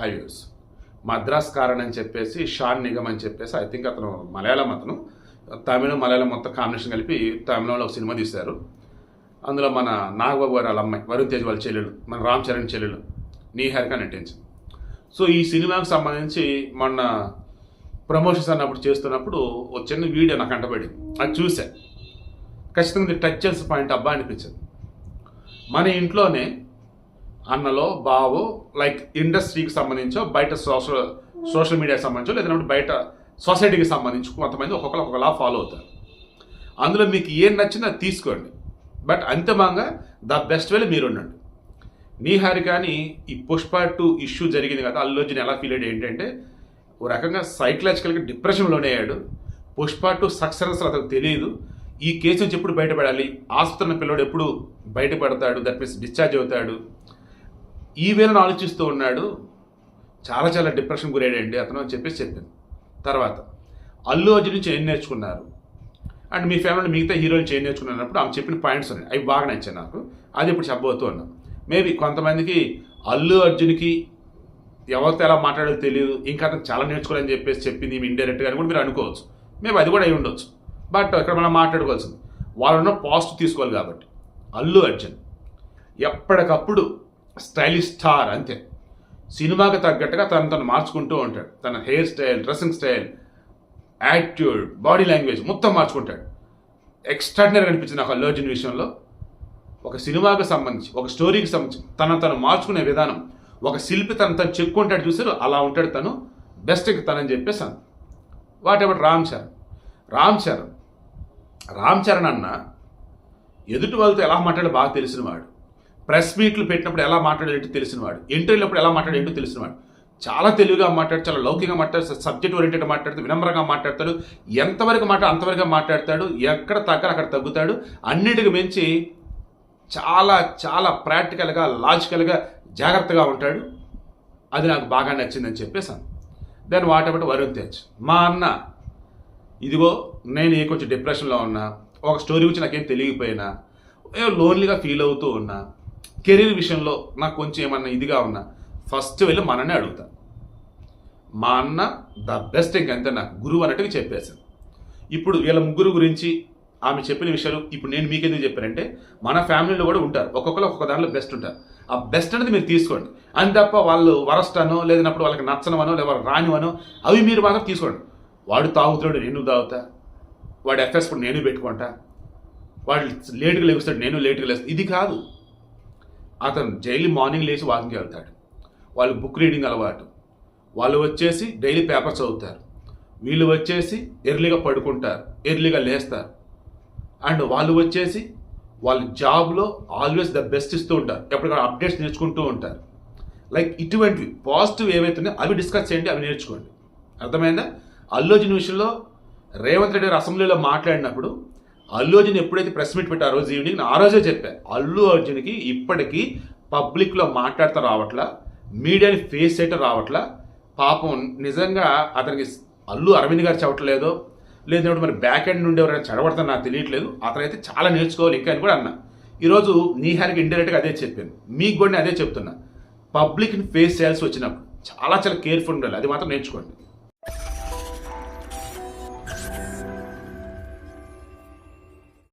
Highways Madras కారణ్ అని చెప్పేసి షాన్ నిగమ్ అని చెప్పేసి ఐ థింక్ అతను మలయాళం అతను. తమిళం మలయాళం మొత్తం కాంబినేషన్ కలిపి తమిళంలో ఒక సినిమా తీశారు. అందులో మన నాగబాబు గారు వాళ్ళ అమ్మాయి వరుణ్ తేజ్ వాళ్ళ చెల్లెలు మన రామ్ చరణ్ చెల్లెలు నీహారిక నటించింది సో ఈ సినిమాకి సంబంధించి మొన్న ప్రమోషన్స్ అన్నప్పుడు చేస్తున్నప్పుడు ఒక చిన్న వీడియో నాకు అంటబడింది. అది చూసా. ఖచ్చితంగా టచ్ చేసే పాయింట్ అబ్బా అనిపించింది. మన ఇంట్లోనే అన్నలో బావో లైక్ ఇండస్ట్రీకి సంబంధించో బయట సోషల్ సోషల్ మీడియాకి సంబంధించో లేదంటే బయట సొసైటీకి సంబంధించి కొంతమంది ఒక్కొక్కరు ఒకలా ఫాలో అవుతారు. అందులో మీకు ఏం నచ్చినా అది తీసుకోండి. బట్ అంతిమంగా ద బెస్ట్ వేలో మీరు ఉండండి. నీహారి కానీ ఈ పుష్ప టూ ఇష్యూ జరిగింది కదా అల్లు అర్జున్ ఎలా ఫీల్ అయ్యాడు ఏంటంటే ఓ రకంగా సైకలాజికల్గా డిప్రెషన్లోనే అయ్యాడు. పుష్ప టూ సక్సెస్ అతనికి తెలియదు. ఈ కేసు నుంచి ఎప్పుడు బయటపడాలి? ఆసుపత్రి పిల్లడు ఎప్పుడు బయటపడతాడు? దట్ మీన్స్ డిశ్చార్జ్ అవుతాడు. ఈ వేళను ఆలోచిస్తూ ఉన్నాడు చాలా చాలా డిప్రెషన్ గురయ్యాడండి అతను అని చెప్పేసి చెప్పింది తర్వాత అల్లు అర్జున్ నుంచి ఏం నేర్చుకున్నారు? అండ్ మీ ఫ్యామిలీ మిగతా హీరోలు చేంజ్ నేర్చుకున్నప్పుడు ఆమె చెప్పిన పాయింట్స్ ఉన్నాయి. అవి బాగా నచ్చాయి నాకు. అది ఇప్పుడు చెప్పబోతూ ఉన్నాం. మేబీ కొంతమందికి అల్లు అర్జున్కి ఎవరితో ఎలా మాట్లాడాలో తెలియదు ఇంకా అతను చాలా నేర్చుకోవాలని చెప్పేసి చెప్పింది ఇండైరెక్ట్గా అని కూడా మీరు అనుకోవచ్చు. మేబీ అది కూడా అయి ఉండొచ్చు. బట్ ఇక్కడ మనం మాట్లాడుకోవాల్సింది వాళ్ళన్న పాజిటివ్ తీసుకోవాలి కాబట్టి. అల్లు అర్జున్ ఎప్పటికప్పుడు స్టైలిష్ స్టార్ అంతే. సినిమాకి తగ్గట్టుగా తను తను మార్చుకుంటూ ఉంటాడు. తన hair style dressing style attitude body language మొత్తం మార్చుకుంటాడు. ఎక్స్ట్రాడినరీ అనిపించింది నాకు అల్లు అర్జున్ విషయంలో. ఒక సినిమాకి సంబంధించి ఒక స్టోరీకి సంబంధించి తన తను మార్చుకునే విధానం ఒక శిల్పి తను తను చెక్కుంటాడు చూసారు అలా ఉంటాడు తను బెస్ట్కి తనని చెప్పేసాను వాట్ ఎవర్ రామ్ చరణ్? రామ్ చరణ్ రామ్ చరణ్ అన్న ఎదుటి వాళ్ళతో ఎలా మాట్లాడాలో బాగా తెలిసినవాడు ప్రెస్ మీట్లు పెట్టినప్పుడు ఎలా మాట్లాడేటో తెలిసినవాడు? ఇంటర్వ్యూలప్పుడు ఎలా మాట్లాడేటో తెలిసినవాడు? చాలా తెలివిగా మాట్లాడు చాలా లౌకికంగా మాట్లాడు సబ్జెక్ట్ ఓరియంటెడ్ మాట్లాడుతూ వినమ్రంగా మాట్లాడతాడు. ఎంతవరకు మాట అంతవరకు మాట్లాడతాడు ఎక్కడ తగ్గరు అక్కడ తగ్గుతాడు అన్నిటికి మించి చాలా చాలా ప్రాక్టికల్గా లాజికల్గా జాగ్రత్తగా ఉంటాడు. అది నాకు బాగా నచ్చిందని చెప్పేసాను దాని వాటబట్టి వరుణ్ తేజ్ మా అన్న ఇదిగో నేను ఏ కొంచెం డిప్రెషన్లో ఉన్నా ఒక స్టోరీ గురించి నాకేం తెలియకపోయినా లోన్లీగా ఫీల్ అవుతూ ఉన్నా కెరీర్ విషయంలో నాకు కొంచెం ఏమన్నా ఇదిగా ఉన్నా ఫస్ట్ వెళ్ళి మననే అడుగుతా. మా అన్న ద బెస్ట్ ఇంకంతే నాకు గురువు అన్నట్టుగా చెప్పేశాను ఇప్పుడు వీళ్ళ ముగ్గురు గురించి ఆమె చెప్పిన విషయాలు ఇప్పుడు నేను మీకు ఎందుకు చెప్పానంటే మన ఫ్యామిలీలో కూడా ఉంటారు. ఒక్కొక్కరు ఒక్కొక్క దాంట్లో బెస్ట్ ఉంటారు. ఆ బెస్ట్ అనేది మీరు తీసుకోండి. అని తప్ప వాళ్ళు వరస్ట్ అనో లేదన్నప్పుడు వాళ్ళకి నచ్చనవనో లేదా రానివనో అవి మీరు మాత్రం తీసుకోండి. వాడు తాగుతాడు నేను తాగుతా? వాడు ఎఫ్ఎస్ కూడా నేను పెట్టుకుంటా. వాడు లేట్గా లేస్తాడు నేను లేట్గా లేస్తాను. ఇది కాదు. అతను డైలీ మార్నింగ్ లేచి వాకింగ్కి వెళ్తాడు. వాళ్ళు బుక్ రీడింగ్ అలవాటు. వాళ్ళు వచ్చేసి డైలీ పేపర్ చదువుతారు. వీళ్ళు వచ్చేసి ఎర్లీగా పడుకుంటారు ఎర్లీగా లేస్తారు. అండ్ వాళ్ళు వచ్చేసి వాళ్ళ జాబ్లో ఆల్వేస్ ద బెస్ట్ ఇస్తూ ఉంటారు. ఎప్పటికైనా అప్డేట్స్ నేర్చుకుంటూ ఉంటారు. లైక్ ఇటువంటివి పాజిటివ్ ఏవైతున్నాయో అవి డిస్కస్ చేయండి అవి నేర్చుకోండి. అర్థమైందా? అల్లోజన్ విషయంలో రేవంత్ రెడ్డి గారు అసెంబ్లీలో మాట్లాడినప్పుడు అల్లు అర్జున్ ఎప్పుడైతే ప్రెస్ మీట్ పెట్టారో ఆ రోజు ఈవినింగ్ నేను ఆ రోజే చెప్పాను అల్లు అర్జున్కి ఇప్పటికీ పబ్లిక్లో మాట్లాడుతూ రావట్లా మీడియాని ఫేస్ చేయటం రావట్లా. పాపం నిజంగా అతనికి అల్లు అరవింద్ గారు చెప్పట్లేదో. లేదంటే మరి బ్యాక్ ఎండ్ నుండి ఎవరైనా చదవడతాను నాకు తెలియట్లేదు. అతనైతే చాలా నేర్చుకోవాలి ఇంకా అని కూడా అన్నా. ఈరోజు నీహారికి ఇండైరెక్ట్గా అదే చెప్పాను. మీకు కూడా అదే చెప్తున్నా. పబ్లిక్ని ఫేస్ చేయాల్సి వచ్చినప్పుడు చాలా చాలా కేర్ఫుల్ ఉండాలి. అది మాత్రం నేర్చుకోండి.